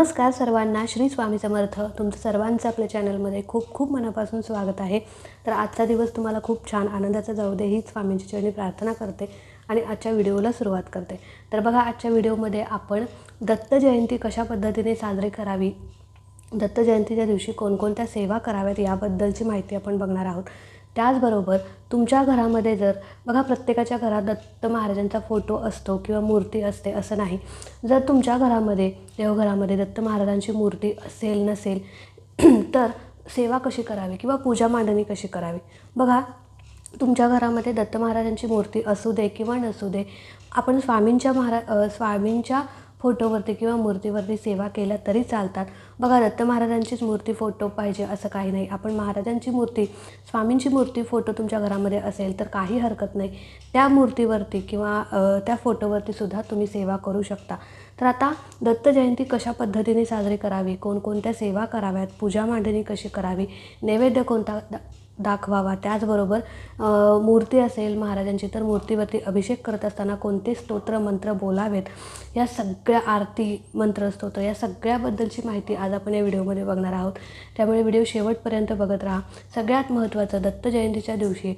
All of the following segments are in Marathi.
नमस्कार सर्वांना श्री स्वामी समर्थ. तुमचं सर्वांचं आपल्या चॅनलमध्ये खूप खूप मनापासून स्वागत आहे. तर आजचा दिवस तुम्हाला खूप छान आनंदाचा जाऊ दे हीच स्वामींची चरणी प्रार्थना करते आणि आजच्या व्हिडिओला सुरुवात करते. तर बघा आजच्या व्हिडिओमध्ये आपण दत्त जयंती कशा पद्धतीने साजरी करावी दत्त जयंतीच्या दिवशी कोणकोणत्या सेवा कराव्यात याबद्दलची माहिती आपण बघणार आहोत. त्याचबरोबर तुमच्या घरामध्ये जर बघा प्रत्येकाच्या घरात दत्त महाराजांचा फोटो असतो किंवा मूर्ती असते असं नाही. जर तुमच्या घरामध्ये देवघरामध्ये दत्त महाराजांची मूर्ती असेल नसेल तर सेवा कशी करावी किंवा पूजा मांडणी कशी करावी? बघा तुमच्या घरामध्ये दत्त महाराजांची मूर्ती असू दे किंवा नसू दे आपण स्वामींच्या महारा स्वामींच्या फोटोवरती किंवा मूर्तीवरती सेवा केल्या तरी चालतात. बघा दत्त महाराजांचीच मूर्ती फोटो पाहिजे असं काही नाही. आपण महाराजांची मूर्ती स्वामींची मूर्ती फोटो तुमच्या घरामध्ये असेल तर काही हरकत नाही. त्या मूर्तीवरती किंवा त्या फोटोवरती सुद्धा तुम्ही सेवा करू शकता. तर आता दत्त जयंती कशा पद्धतीने साजरी करावी? कोणकोणत्या सेवा कराव्यात? पूजा मांडणी कशी करावी? नैवेद्य कोणता दाखवावा. त्याचबरोबर मूर्ती असेल महाराजांची तर मूर्तीवरती अभिषेक करत असताना कोणते स्तोत्र मंत्र बोलावेत? या सगळ्या आरती मंत्र स्तोत्र या सगळ्याबद्दलची माहिती आज आपण या व्हिडिओमध्ये बघणार आहोत. त्यामुळे व्हिडिओ शेवटपर्यंत बघत राहा. सगळ्यात महत्त्वाचं दत्त जयंतीच्या दिवशी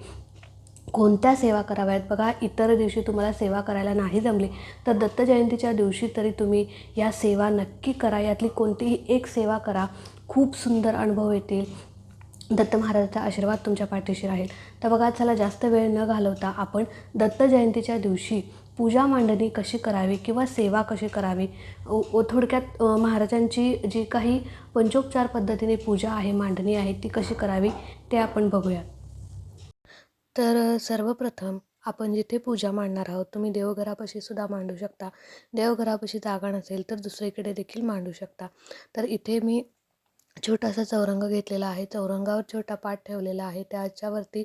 कोणत्या सेवा कराव्यात? बघा इतर दिवशी तुम्हाला सेवा करायला नाही जमली तर दत्त जयंतीच्या दिवशी तरी तुम्ही या सेवा नक्की करा. यातली कोणतीही एक सेवा करा. खूप सुंदर अनुभव येतील. दत्त महाराजांचा आशीर्वाद तुमच्या पाठीशी राहील. तर बघा चला जास्त वेळ न घालवता आपण दत्त जयंतीच्या दिवशी पूजा मांडणी कशी करावी किंवा सेवा कशी करावी? थोडक्यात महाराजांची जी काही पंचोपचार पद्धतीने पूजा आहे मांडणी आहे ती कशी करावी ते आपण बघूया तर सर्वप्रथम आपण जिथे पूजा मांडणार आहोत तुम्ही देवघरापाशी सुद्धा मांडू शकता. देवघरापाशी जागा नसेल तर दुसरीकडे देखील मांडू शकता. तर इथे मी छोटासा चौरंग घेतलेला आहे. चौरंगावर छोटा पाट ठेवलेला आहे. त्याच्यावरती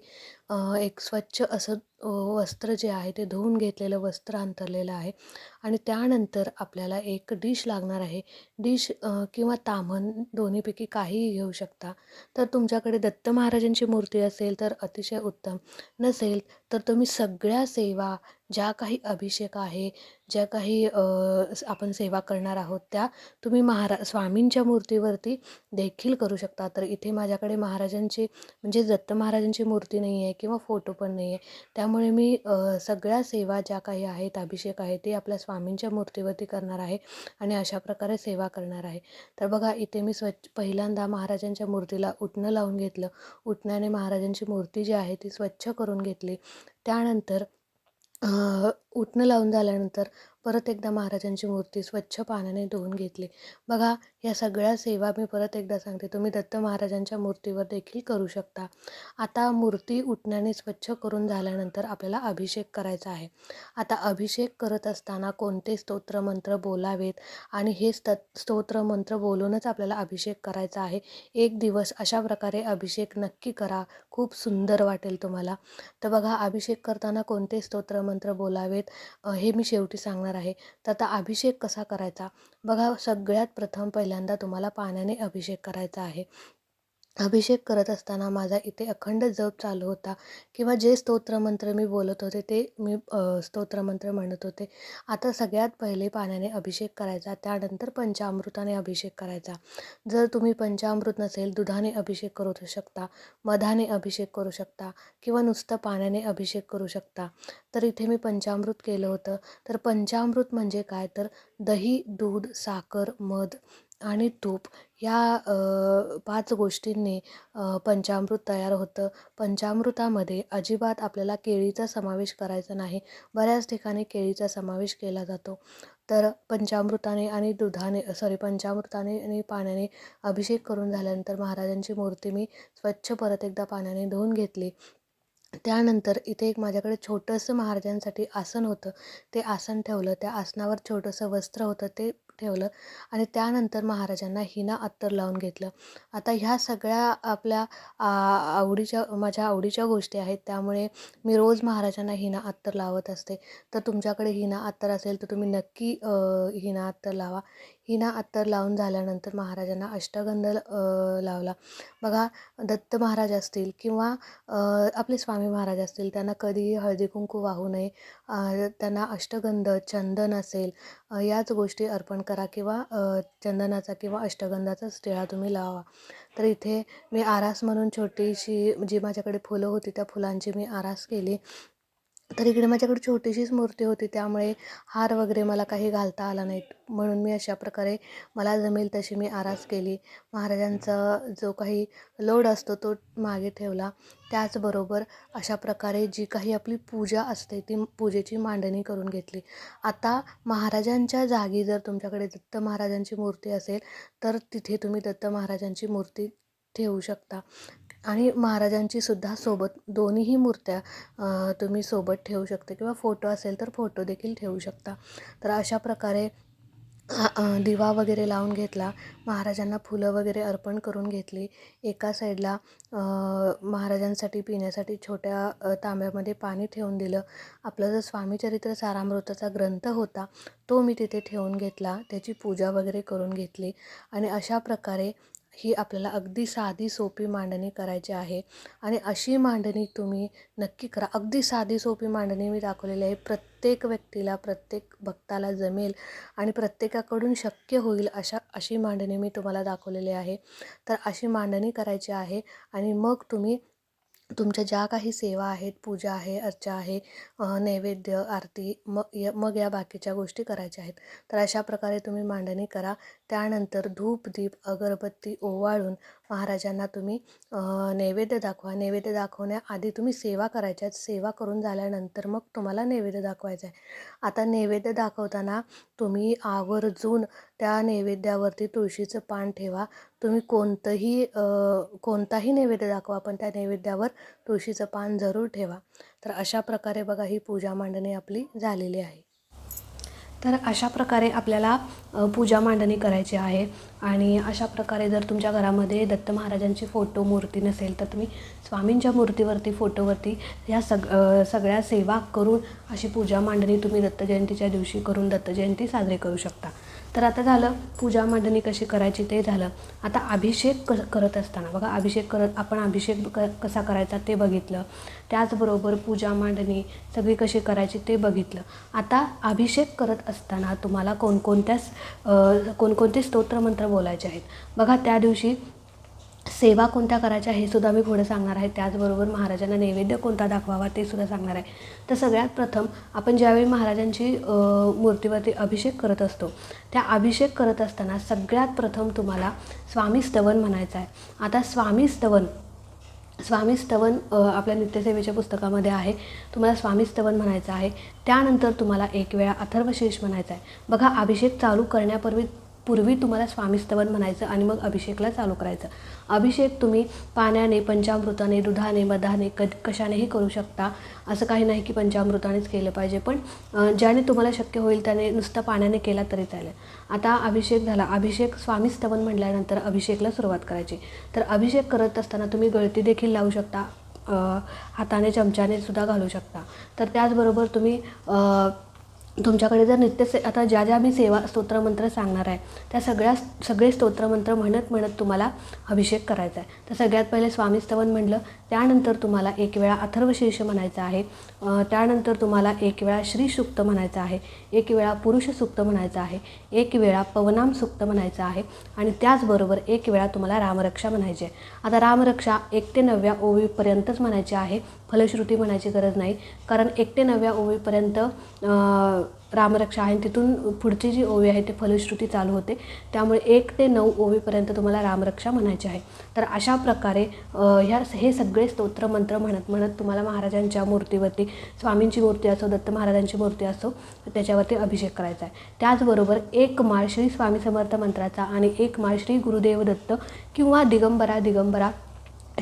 एक स्वच्छ असं वस्त्र जे आहे ते धुवून घेतलेलं वस्त्र अंतरलेलं आहे आणि त्यानंतर आपल्याला एक डिश लागणार आहे. डिश किंवा ताम्हण दोन्हीपैकी काहीही घेऊ शकता. तर तुमच्याकडे दत्त महाराजांची मूर्ती असेल तर अतिशय उत्तम. नसेल तर तुम्ही सगळ्या सेवा ज्या काही अभिषेक आहे ज्या काही आपण सेवा करणार आहोत त्या तुम्ही महारा स्वामींच्या मूर्तीवरती देखील करू शकता. तर इथे माझ्याकडे महाराजांची म्हणजे दत्त महाराजांची मूर्ती नाही आहे किंवा फोटो पण नाही आहे त्यामुळे मी सगळ्या सेवा ज्या काही आहेत अभिषेक आहे ते आपल्या स्वामींच्या मूर्तीवरती करणार आहे आणि अशा प्रकारे सेवा करणार आहे. तर बघा इथे मी स्वच्छ पहिल्यांदा महाराजांच्या मूर्तीला उटणं लावून घेतलं. उटण्याने महाराजांची मूर्ती जी आहे ती स्वच्छ करून घेतली. त्यानंतर उटणं लावून झाल्यानंतर परत एकदा महाराजांची मूर्ती स्वच्छ पाण्याने धुवून घेतली. बघा या सगळ्या सेवा मी परत एकदा सांगते. तुम्ही दत्त महाराजांच्या मूर्तीवर देखील करू शकता. आता मूर्ती उठण्याने स्वच्छ करून झाल्यानंतर आपल्याला अभिषेक करायचा आहे. आता अभिषेक करत असताना कोणते स्तोत्र मंत्र बोलावेत? आणि हे स्त स्तोत्र मंत्र बोलूनच आपल्याला अभिषेक करायचा आहे. एक दिवस अशा प्रकारे अभिषेक नक्की करा. खूप सुंदर वाटेल तुम्हाला. तर बघा अभिषेक करताना कोणते स्तोत्र मंत्र बोलावेत? हे मी शेवटी सांगणार आहे. तर आता अभिषेक कसा करायचा? बघा सगळ्यात प्रथम पहिल्यांदा तुम्हाला पाण्याने अभिषेक करायचा आहे. अभिषेक करत असताना माझा इथे अखंड जप चालू होता. किंवा जे स्तोत्रमंत्र मी बोलत होते ते मी स्तोत्रमंत्र म्हणत होते. आता सगळ्यात पहिले पाण्याने अभिषेक करायचा त्यानंतर पंचामृताने अभिषेक करायचा. जर तुम्ही पंचामृत नसेल दुधाने अभिषेक करू शकता मधाने अभिषेक करू शकता किंवा नुसतं पाण्याने अभिषेक करू शकता. तर इथे मी पंचामृत केलं होतं. तर पंचामृत म्हणजे काय? तर दही दूध साखर मध आणि तूप या पाच गोष्टींनी पंचामृत तयार होतं. पंचामृतामध्ये अजिबात आपल्याला केळीचा समावेश करायचा नाही. बऱ्याच ठिकाणी केळीचा समावेश केला जातो. तर पंचामृताने आणि दुधाने सॉरी पंचामृताने आणि पाण्याने अभिषेक करून झाल्यानंतर महाराजांची मूर्ती मी स्वच्छ परत एकदा पाण्याने धुवून घेतली. त्यानंतर इथे एक माझ्याकडे छोटंसं महाराजांसाठी आसन होतं. ते आसन ठेवलं. त्या आसनावर छोटंसं वस्त्र होतं. ते ठेवलं आणि त्यानंतर महाराजांना हिना अत्तर लावून घेतलं. आता ह्या सगळ्या आपल्या आवडीच्या माझ्या आवडीच्या गोष्टी आहेत. त्यामुळे मी रोज महाराजांना हिना अत्तर लावत असते. तर तुमच्याकडे हिना अत्तर असेल तर तुम्ही नक्की हिना अत्तर लावा. हिना अत्तर लावून झाल्यानंतर महाराजांना अष्टगंध लावला. बघा दत्त महाराज असतील किंवा आपले स्वामी महाराज असतील त्यांना कधीही हळदी कुंकू वाहू नये. त्यांना अष्टगंध चंदन असेल याच गोष्टी अर्पण करा किंवा चंदनाचा किंवा अष्टगंधाचाच टिळा तुम्ही लावा. तर इथे मी आरास म्हणून छोटीशी जी माझ्याकडे फुलं होती त्या फुलांची मी आरास केली. तर इकडे माझ्याकडे छोटीशीच मूर्ती होती त्यामुळे हार वगैरे मला काही घालता आला नाही म्हणून मी अशा प्रकारे मला जमेल तशी मी आरास केली. महाराजांचा जो काही लोड असतो तो मागे ठेवला. त्याचबरोबर अशा प्रकारे जी काही आपली पूजा असते ती पूजेची मांडणी करून घेतली. आता महाराजांच्या जागी जर तुमच्याकडे दत्त महाराजांची मूर्ती असेल तर तिथे तुम्ही दत्त महाराजांची मूर्ती ठेवू शकता. आणि महाराजांची सुद्धा सोबत दोन्हीही मूर्त्या तुम्ही सोबत ठेवू शकता किंवा फोटो असेल तर फोटो देखील ठेवू शकता. तर अशा प्रकारे दिवा वगैरे लावून घेतला महाराजांना फुलं वगैरे अर्पण करून घेतली. एका साईडला महाराजांसाठी पिण्यासाठी छोट्या तांब्यामध्ये पाणी ठेवून दिलं. आपलं जो स्वामीचरित्र सारामृताचा ग्रंथ होता तो मी तिथे ठेवून घेतला. त्याची पूजा वगैरे करून घेतली. आणि अशा प्रकारे ही आपल्याला अगदी साधी सोपी मांडणी करायची आहे. आणि अशी मांडणी तुम्ही नक्की करा. अगदी साधी सोपी मांडणी मी दाखवलेली आहे. प्रत्येक व्यक्तीला प्रत्येक भक्ताला जमेल आणि प्रत्येकाकडून शक्य होईल अशा अशी मांडणी मी तुम्हाला दाखवलेली आहे. तर अशी मांडणी करायची आहे आणि मग तुम्ही तुमच्या ज्या काही सेवा आहेत पूजा आहे अर्चा आहे नैवेद्य आरती मग य मग या बाकीच्या गोष्टी करायच्या आहेत. तर अशा प्रकारे तुम्ही मांडणी करा. त्यानंतर धूप दीप अगरबत्ती ओवाळून महाराजांना तुम्ही नैवेद्य दाखवा. नैवेद्य दाखवण्याआधी तुम्ही सेवा करायच्या सेवा करून झाल्यानंतर मग तुम्हाला नैवेद्य दाखवायचा आहे आता नैवेद्य दाखवताना तुम्ही आवर्जून त्या नैवेद्यावरती तुळशीचं पान ठेवा. तुम्ही कोणतंही कोणताही नैवेद्य दाखवा पण त्या नैवेद्यावर तुळशीचं पान जरूर ठेवा. तर अशा प्रकारे बघा ही पूजा मांडणी आपली झालेली आहे. तर अशा प्रकारे आपल्याला पूजा मांडणी करायची आहे. आणि अशा प्रकारे जर तुमच्या घरामध्ये दत्त महाराजांची फोटो मूर्ती नसेल तर तुम्ही स्वामींच्या मूर्तीवरती फोटोवरती ह्या सग सगळ्या सेवा करून अशी पूजा मांडणी तुम्ही दत्त जयंतीच्या दिवशी करून दत्त जयंती साजरी करू शकता. तर आता झालं पूजा मांडणी कशी करायची ते झालं. आता अभिषेक क करत असताना बघा अभिषेक करत आपण अभिषेक क कसा करायचा ते बघितलं. त्याचबरोबर पूजा मांडणी सगळी कशी करायची ते बघितलं. आता अभिषेक करत असताना तुम्हाला कोणकोणत्या कोणकोणते स्तोत्रमंत्र बोलायचे आहेत? बघा त्या दिवशी सेवा कोणत्या करायच्या हे सुद्धा मी पुढे सांगणार आहे. त्याचबरोबर महाराजांना नैवेद्य कोणता दाखवावा ते सुद्धा सांगणार आहे. तर सगळ्यात प्रथम आपण ज्यावेळी महाराजांची मूर्तीवरती अभिषेक करत असतो त्या अभिषेक करत असताना सगळ्यात प्रथम तुम्हाला स्वामी स्तवन म्हणायचं आहे. आता स्वामी स्तवन स्वामी स्तवन आपल्या नित्यसेवेच्या पुस्तकामध्ये आहे. तुम्हाला स्वामी स्तवन म्हणायचं आहे. त्यानंतर तुम्हाला एक वेळा अथर्वशीर्ष म्हणायचं आहे. बघा अभिषेक चालू करण्यापूर्वी पूर्वी तुम्हाला स्वामी स्तवन म्हणायचं आणि मग अभिषेकला चालू करायचं. अभिषेक तुम्ही पाण्याने पंचामृताने दुधाने मधाने क कशानेही करू शकता. असं काही नाही की पंचामृतानेच केलं पाहिजे. पण ज्याने तुम्हाला शक्य होईल त्याने नुसतं पाण्याने केला तरी चालेल. आता अभिषेक झाला. अभिषेक स्वामी स्तवन म्हटल्यानंतर अभिषेकला सुरुवात करायची. तर अभिषेक करत असताना तुम्ही गळती देखील लावू शकता. हाताने चमच्याने सुद्धा घालू शकता. तर त्याचबरोबर तुम्ही तुमच्याकडे जर नित्य से आता ज्या ज्या मी सेवा स्तोत्रमंत्र सांगणार आहे त्या सगळ्या सगळे स्तोत्रमंत्र म्हणत म्हणत तुम्हाला अभिषेक करायचा आहे. तर सगळ्यात पहिले स्वामी स्तवन म्हणलं त्यानंतर तुम्हाला एक वेळा अथर्वशीर्ष म्हणायचं आहे त्यानंतर तुम्हाला एक वेळा श्री सुक्त म्हणायचं आहे एक वेळा पुरुष सुक्त म्हणायचं आहे एक वेळा पवनाम सुक्त म्हणायचं आहे आणि त्याचबरोबर एक वेळा तुम्हाला रामरक्षा म्हणायची आहे. आता रामरक्षा एक ते नवव्या ओवीपर्यंतच म्हणायची आहे फलश्रुती म्हणायची गरज नाही. कारण एक ते ओवीपर्यंत रामरक्षा आहे आणि तिथून पुढची जी ओवी आहे ती फलश्रुती चालू होते. त्यामुळे एक ते नऊ ओवीपर्यंत तुम्हाला रामरक्षा म्हणायची आहे. तर अशा प्रकारे ह्या हे सगळे स्तोत्रमंत्र म्हणत म्हणत तुम्हाला महाराजांच्या मूर्तीवरती स्वामींची मूर्ती असो दत्त महाराजांची मूर्ती असो त्याच्यावरती अभिषेक करायचा आहे. त्याचबरोबर एक माळ श्री स्वामी समर्थ मंत्राचा आणि एक माळ श्री गुरुदेव दत्त किंवा दिगंबरा दिगंबरा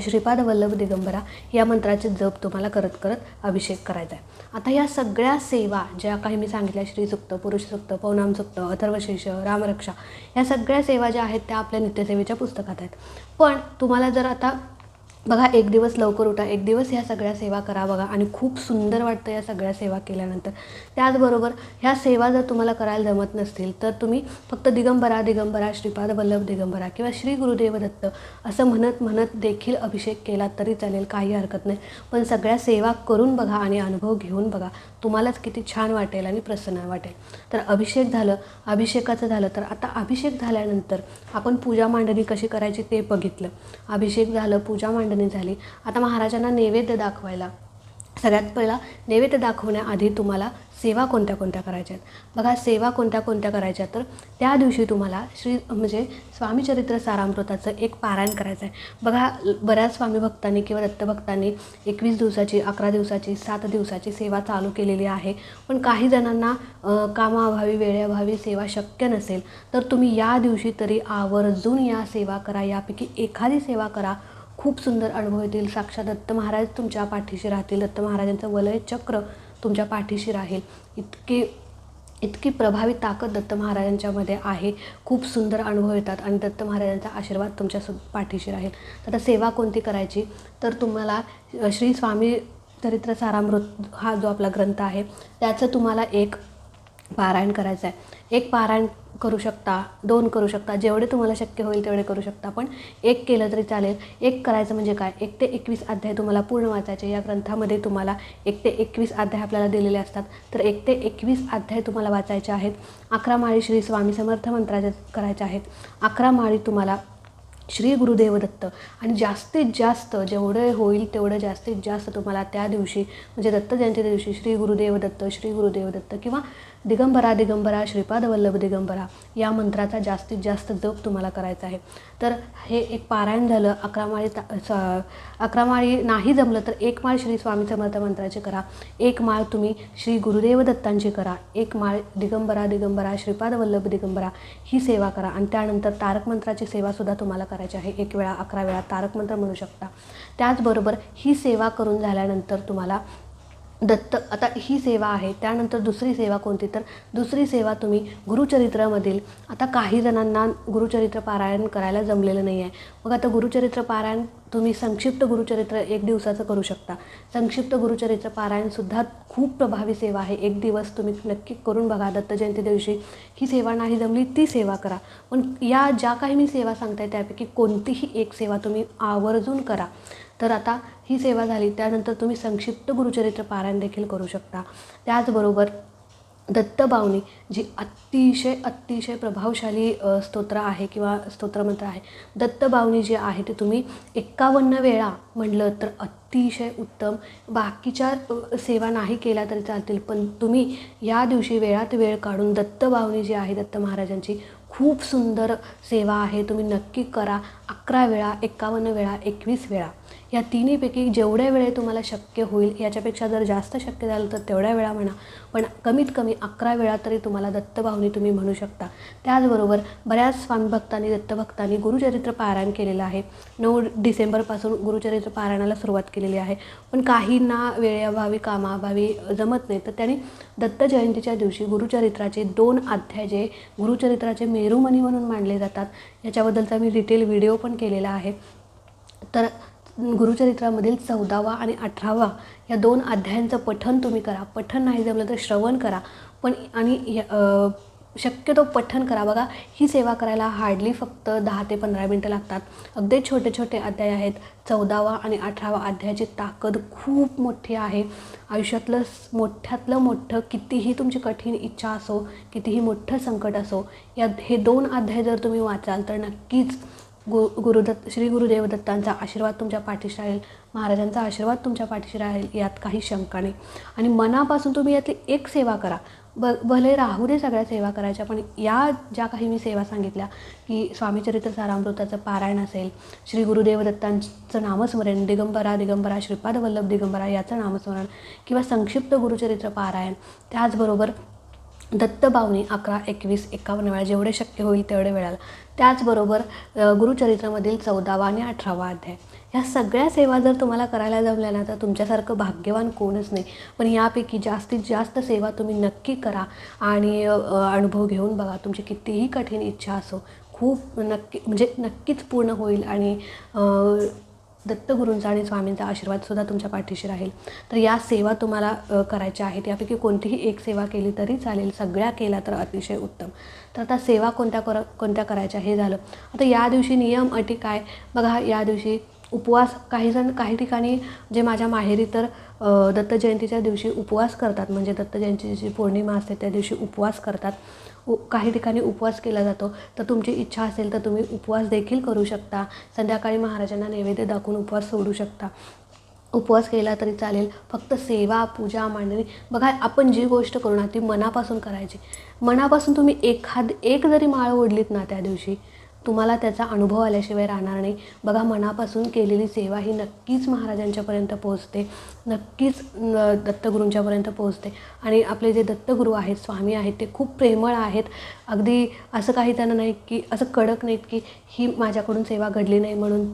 श्रीपाद वल्लभ दिगंबरा या मंत्राचे जप तुम्हाला करत करत अभिषेक करायचा आहे. आता या सगळ्या सेवा ज्या काही मी सांगितल्या श्रीसुक्त पुरुषसुक्त पौनाम सुक्त अथर्वशीर्ष रामरक्षा या सगळ्या सेवा ज्या आहेत त्या आपल्या नित्यसेवेच्या पुस्तकात आहेत. पण तुम्हाला जर आता बघा एक दिवस लवकर उठा एक दिवस ह्या सगळ्या सेवा करा बघा आणि खूप सुंदर वाटतं या सगळ्या सेवा केल्यानंतर. त्याचबरोबर ह्या सेवा जर तुम्हाला करायला जमत नसतील तर तुम्ही फक्त दिगंबरा दिगंबरा श्रीपाद वल्लभ दिगंबरा किंवा श्री गुरुदेव दत्त असं म्हणत म्हणत देखील अभिषेक केला तरी चालेल काही हरकत नाही. पण सगळ्या सेवा करून बघा आणि अनुभव घेऊन बघा. तुम्हालाच किती छान वाटेल आणि प्रसन्न वाटेल. तर अभिषेक झालं अभिषेकाचं झालं तर आता अभिषेक झाल्यानंतर आपण पूजा मांडणी कशी करायची ते बघितलं. अभिषेक झालं पूजा मांडणी झाली. आता महाराजांना नैवेद्य दाखवायला. सगळ्यात पहिला नैवेद्य दाखवण्याआधी तुम्हाला सेवा कोणत्या कोणत्या करायच्या आहेत बघा सेवा कोणत्या कोणत्या करायच्या तर त्या दिवशी तुम्हाला श्री म्हणजे स्वामी चरित्र सारामृताचं एक पारायण करायचं आहे बघा बऱ्याच स्वामी भक्तांनी किंवा दत्तभक्तांनी एकवीस दिवसाची अकरा दिवसाची सात दिवसाची सेवा चालू केलेली आहे. पण काही जणांना कामाअभावी वेळेअभावी सेवा शक्य नसेल तर तुम्ही या दिवशी तरी आवर्जून या सेवा करा. यापैकी एखादी सेवा करा. खूप सुंदर अनुभव येतील. साक्षात दत्त महाराज तुमच्या पाठीशी राहतील. दत्त महाराजांचं वलय चक्र तुमच्या पाठीशी राहील. इतके इतकी प्रभावी ताकद दत्त महाराजांच्यामध्ये आहे. खूप सुंदर अनुभव येतात आणि दत्त महाराजांचा आशीर्वाद तुमच्या सु पाठीशी राहील. तर आता सेवा कोणती करायची? तर तुम्हाला श्री स्वामी चरित्र सारामृत हा जो आपला ग्रंथ आहे त्याचं तुम्हाला एक पारायण करायचं आहे एक पारायण करू शकता दोन करू शकता जेवढे तुम्हाला शक्य होईल तेवढे करू शकता. पण एक केलं तरी चालेल. एक करायचं म्हणजे काय? एक ते एकवीस अध्याय तुम्हाला पूर्ण वाचायचे. या ग्रंथामध्ये तुम्हाला एक ते एकवीस अध्याय आपल्याला दिलेले असतात. तर एक ते एकवीस अध्याय तुम्हाला वाचायचे आहेत. अकरा माळी श्री स्वामी समर्थ मंत्राचे करायचे आहेत. अकरा माळी तुम्हाला श्री गुरुदेव दत्त आणि जास्तीत जास्त जेवढं होईल तेवढं जास्तीत जास्त तुम्हाला त्या दिवशी म्हणजे दत्त जयंतीच्या दिवशी श्री गुरुदेवदत्त श्री गुरुदेवदत्त किंवा दिगंबरा दिगंबरा श्रीपाद वल्लभ दिगंबरा या मंत्राचा जास्तीत जास्त जप तुम्हाला करायचा आहे. तर हे एक पारायण झालं अकरामाळी ता स- नाही जमलं तर एक माळ श्री स्वामी समर्थ मंत्राची करा. एक माळ तुम्ही श्री गुरुदेव दत्तांची करा. एक माळ दिगंबरा दिगंबरा श्रीपाद वल्लभ दिगंबरा ही सेवा करा. आणि त्यानंतर तारक मंत्राची सेवासुद्धा तुम्हाला करायची आहे. एक वेळा अकरा वेळा तारक मंत्र म्हणू शकता. त्याचबरोबर ही सेवा करून झाल्यानंतर तुम्हाला दत्त. आता ही सेवा आहे त्यानंतर दुसरी सेवा कोणती? तर दुसरी सेवा तुम्ही गुरुचरित्रामधील आता काही जणांना गुरुचरित्र पारायण करायला जमलेलं नाही आहे. मग आता गुरुचरित्र पारायण तुम्ही संक्षिप्त गुरुचरित्र एक दिवसाचं करू शकता. संक्षिप्त गुरुचरित्र पारायणसुद्धा खूप प्रभावी सेवा आहे. एक दिवस तुम्ही नक्की करून बघा दत्त जयंती दिवशी. ही सेवा नाही जमली ती सेवा करा. पण या ज्या काही मी सेवा सांगताय त्यापैकी कोणतीही एक सेवा तुम्ही आवर्जून करा. तर आता ही सेवा झाली. त्यानंतर तुम्ही संक्षिप्त गुरुचरित्र पारायण देखील करू शकता. त्याचबरोबर दत्तबावनी जी अतिशय अतिशय प्रभावशाली स्तोत्र आहे किंवा स्तोत्रमंत्र आहे दत्तबावनी जी आहे ते तुम्ही एक्कावन्न वेळा म्हणलं तर अतिशय उत्तम. बाकीच्या सेवा नाही केल्या तरी चालतील पण तुम्ही या दिवशी वेळात वेळ काढून दत्तबावनी जी आहे दत्त महाराजांची खूप सुंदर सेवा आहे तुम्ही नक्की करा. अकरा वेळा एक्कावन्न वेळा एकवीस वेळा. या तिन्हीपैकी जेवढ्या वेळे तुम्हाला शक्य होईल याच्यापेक्षा जर जास्त शक्य झालं तर तेवढ्या वेळा म्हणा. पण कमीत कमी अकरा वेळा तरी तुम्हाला दत्तभावनी तुम्ही म्हणू शकता. त्याचबरोबर बऱ्याच स्वामीभक्तांनी दत्तभक्तांनी गुरुचरित्र पारायण केलेलं आहे. नऊ डिसेंबरपासून गुरुचरित्र पारायणाला सुरुवात केलेली आहे. पण काहींना वेळेअभावी कामाअभावी जमत नाही. तर त्यांनी दत्त जयंतीच्या दिवशी गुरुचरित्राचे दोन अध्याय जे गुरुचरित्राचे मेरुमणी म्हणून मांडले जातात याच्याबद्दलचा मी डिटेल व्हिडिओ पण केलेला आहे. तर गुरुचरित्रामधील चौदावा आणि अठरावा या दोन अध्यायांचं पठन तुम्ही करा. पठन नाही जमलं तर श्रवण करा. पण आणि शक्यतो पठन करा. बघा ही सेवा करायला हार्डली फक्त दहा ते पंधरा मिनटं लागतात. अगदी छोटे छोटे अध्याय आहेत. चौदावा आणि अठरावा अध्यायाची ताकद खूप मोठी आहे. आयुष्यातलं मोठ्यातलं मोठं कितीही तुमची कठीण इच्छा असो कितीही मोठं संकट असो या हे दोन अध्याय जर तुम्ही वाचाल तर नक्कीच गु गुरुदत्त श्री गुरुदेव दत्तांचा आशीर्वाद तुमच्या पाठीशी राहील. महाराजांचा आशीर्वाद तुमच्या पाठीशी राहील यात काही शंका नाही. आणि मनापासून तुम्ही यातली एक सेवा करा. ब भले राहू दे सगळ्या सेवा करायच्या पण या ज्या काही मी सेवा सांगितल्या की स्वामीचरित्र सारामृताचं पारायण असेल श्री गुरुदेव दत्तांचं नामस्मरण दिगंबरा दिगंबरा श्रीपाद वल्लभ दिगंबरा याचं नामस्मरण किंवा संक्षिप्त गुरुचरित्र पारायण त्याचबरोबर दत्तबावनी अकरा एकवीस एकावन्न वेळा जेवढे शक्य होईल तेवढे वेळाला त्याचबरोबर गुरुचरित्रामधील चौदावा आणि अठरावा अध्याय. ह्या सगळ्या सेवा जर तुम्हाला करायला जमल्या ना तर तुमच्यासारखं भाग्यवान कोणच नाही. पण यापैकी जास्तीत जास्त सेवा तुम्ही नक्की करा आणि अनुभव घेऊन बघा. तुमची कितीही कठीण इच्छा असो खूप नक्की म्हणजे नक्कीच पूर्ण होईल आणि दत्तगुरूंचा आणि स्वामींचा आशीर्वादसुद्धा तुमच्या पाठीशी राहील. तर या सेवा तुम्हाला करायच्या आहेत. यापैकी कोणतीही एक सेवा केली तरी चालेल. सगळ्या केल्या तर अतिशय उत्तम. तर आता सेवा कोणत्या कर कोणत्या करायच्या हे झालं. आता या दिवशी नियम अटी काय? बघा या दिवशी उपवास काही जण काही ठिकाणी जे माझ्या माहेरी तर दत्तजयंतीच्या दत्त जयंतीच्या दिवशी उपवास करतात. म्हणजे दत्त जयंतीची जी पौर्णिमा असते त्या दिवशी उपवास करतात. काही ठिकाणी उपवास केला जातो. तर तुमची इच्छा असेल तर तुम्ही उपवास देखील करू शकता. संध्याकाळी महाराजांना नैवेद्य दाखवून उपवास सोडू शकता. उपवास केला तरी चालेल. फक्त सेवा पूजा मांडणी. बघा आपण जी गोष्ट करू ना ती मनापासून करायची. मनापासून तुम्ही एखाद एक जरी माळ ओढलीत ना त्या दिवशी तुम्हाला त्याचा अनुभव आल्याशिवाय राहणार नाही. बघा मनापासून केलेली सेवा ही नक्कीच महाराजांच्यापर्यंत पोहोचते. नक्कीच दत्तगुरूंच्यापर्यंत पोहोचते. आणि आपले जे दत्तगुरू आहेत स्वामी आहेत ते खूप प्रेमळ आहेत. अगदी असं काही त्यांना नाही की असं कडक नाहीत की ही माझ्याकडून सेवा घडली नाही म्हणून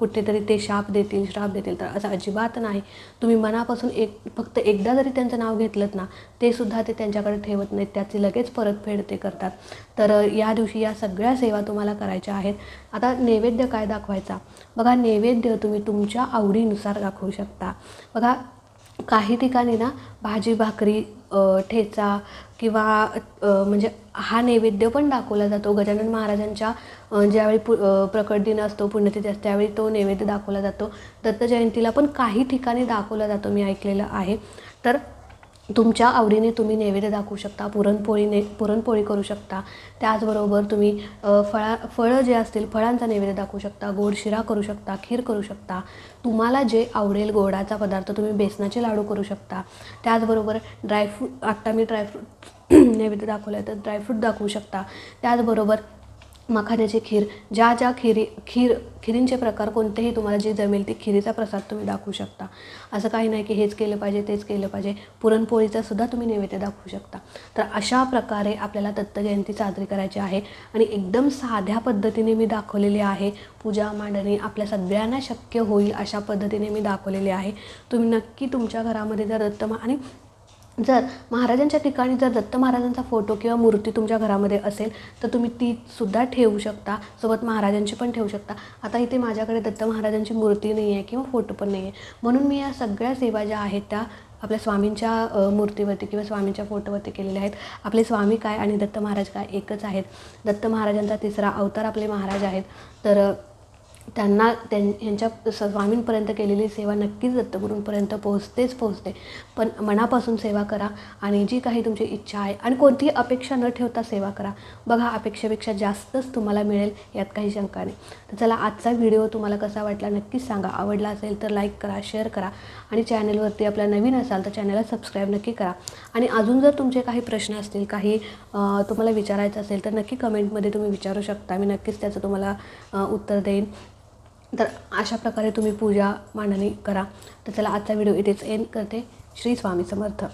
कुठेतरी ते शाप देतील श्राप देतील. तर असं अजिबात नाही. तुम्ही मनापासून एक फक्त एकदा जरी त्यांचं नाव घेतलं ना ते सुद्धा ते त्यांच्याकडे ठेवत नाहीत. त्याची लगेच परतफेड ते करतात. तर या दिवशी या सगळ्या सेवा तुम्हाला करायच्या आहेत. आता नैवेद्य काय दाखवायचा? बघा नैवेद्य तुम्ही तुमच्या आवडीनुसार दाखवू शकता. बघा काही ठिकाणी ना भाजी भाकरी ठेचा किंवा म्हणजे हा नैवेद्य पण दाखवला जातो. गजानन महाराजांच्या ज्यावेळी पु प्रकट दिन असतो पुण्यतिथी असते त्यावेळी तो नैवेद्य दाखवला जातो. दत्त जयंतीला पण काही ठिकाणी दाखवला जातो मी ऐकलेलं आहे. तर तुमच्या आवडीने तुम्ही नैवेद्य दाखवू शकता पुरणपोळीने पुरणपोळी करू शकता. त्याचबरोबर तुम्ही फळा फळं जे असतील फळांचा नैवेद्य दाखवू शकता गोड शिरा करू शकता खीर करू शकता. तुम्हाला जे आवडेल गोडाचा पदार्थ तुम्ही बेसनाचे लाडू करू शकता. त्याचबरोबर ड्रायफ्रूट आत्ता मी ड्रायफ्रूट नैवेद्य दाखवलं आहे तर ड्रायफ्रूट दाखवू शकता. त्याचबरोबर मखाण्याची खीर ज्या ज्या खिरी खीर खिरींचे प्रकार कोणतेही तुम्हाला जे जमेल ते खिरीचा प्रसाद तुम्ही दाखवू शकता. असं काही नाही की हेच केलं पाहिजे तेच केलं पाहिजे. पुरणपोळीचा सुद्धा तुम्ही नैवेद्य दाखवू शकता. तर अशा प्रकारे आपल्याला दत्तजयंती साजरी करायची आहे आणि एकदम साध्या पद्धतीने मी दाखवलेली आहे. पूजा मांडणी आपल्या सगळ्यांना शक्य होईल अशा पद्धतीने मी दाखवलेली आहे. तुम्ही नक्की तुमच्या घरामध्ये जर दत्त आणि जर महाराजांच्या ठिकाणी जर दत्त महाराजांचा फोटो किंवा मूर्ती तुमच्या घरामध्ये असेल तर तुम्ही ती सुद्धा ठेवू शकता. सोबत महाराजांची पण ठेवू शकता. आता इथे माझ्याकडे दत्त महाराजांची मूर्ती नाही आहे किंवा फोटो पण नाही आहे. म्हणून मी या सगळ्या सेवा ज्या आहेत त्या आपल्या स्वामींच्या मूर्तीवरती किंवा स्वामींच्या फोटोवरती केलेल्या आहेत. आपले स्वामी काय आणि दत्त महाराज काय एकच आहेत. दत्त महाराजांचा तिसरा अवतार आपले महाराज आहेत. तर त्यांना त्यां यांच्या स्वामींपर्यंत केलेली सेवा नक्कीच दत्तगुरूंपर्यंत पोहोचतेच पोहोचते. पण मनापासून सेवा करा आणि जी काही तुमची इच्छा आहे आणि कोणतीही अपेक्षा न ठेवता सेवा करा. बघा अपेक्षेपेक्षा जास्तच तुम्हाला मिळेल यात काही शंका नाही. तर चला आजचा व्हिडिओ तुम्हाला कसा वाटला नक्कीच सांगा. आवडला असेल तर लाईक करा शेअर करा आणि चॅनलवरती आपल्या नवीन असाल तर चॅनलला सबस्क्राईब नक्की करा. आणि अजून जर तुमचे काही प्रश्न असतील काही तुम्हाला विचारायचं असेल तर नक्की कमेंटमध्ये तुम्ही विचारू शकता. मी नक्कीच त्याचं तुम्हाला उत्तर देईन. तर अशा प्रकारे तुम्ही पूजा मांडणी करा. तर चला आजचा व्हिडिओ इथेच एंड करते. श्री स्वामी समर्थ.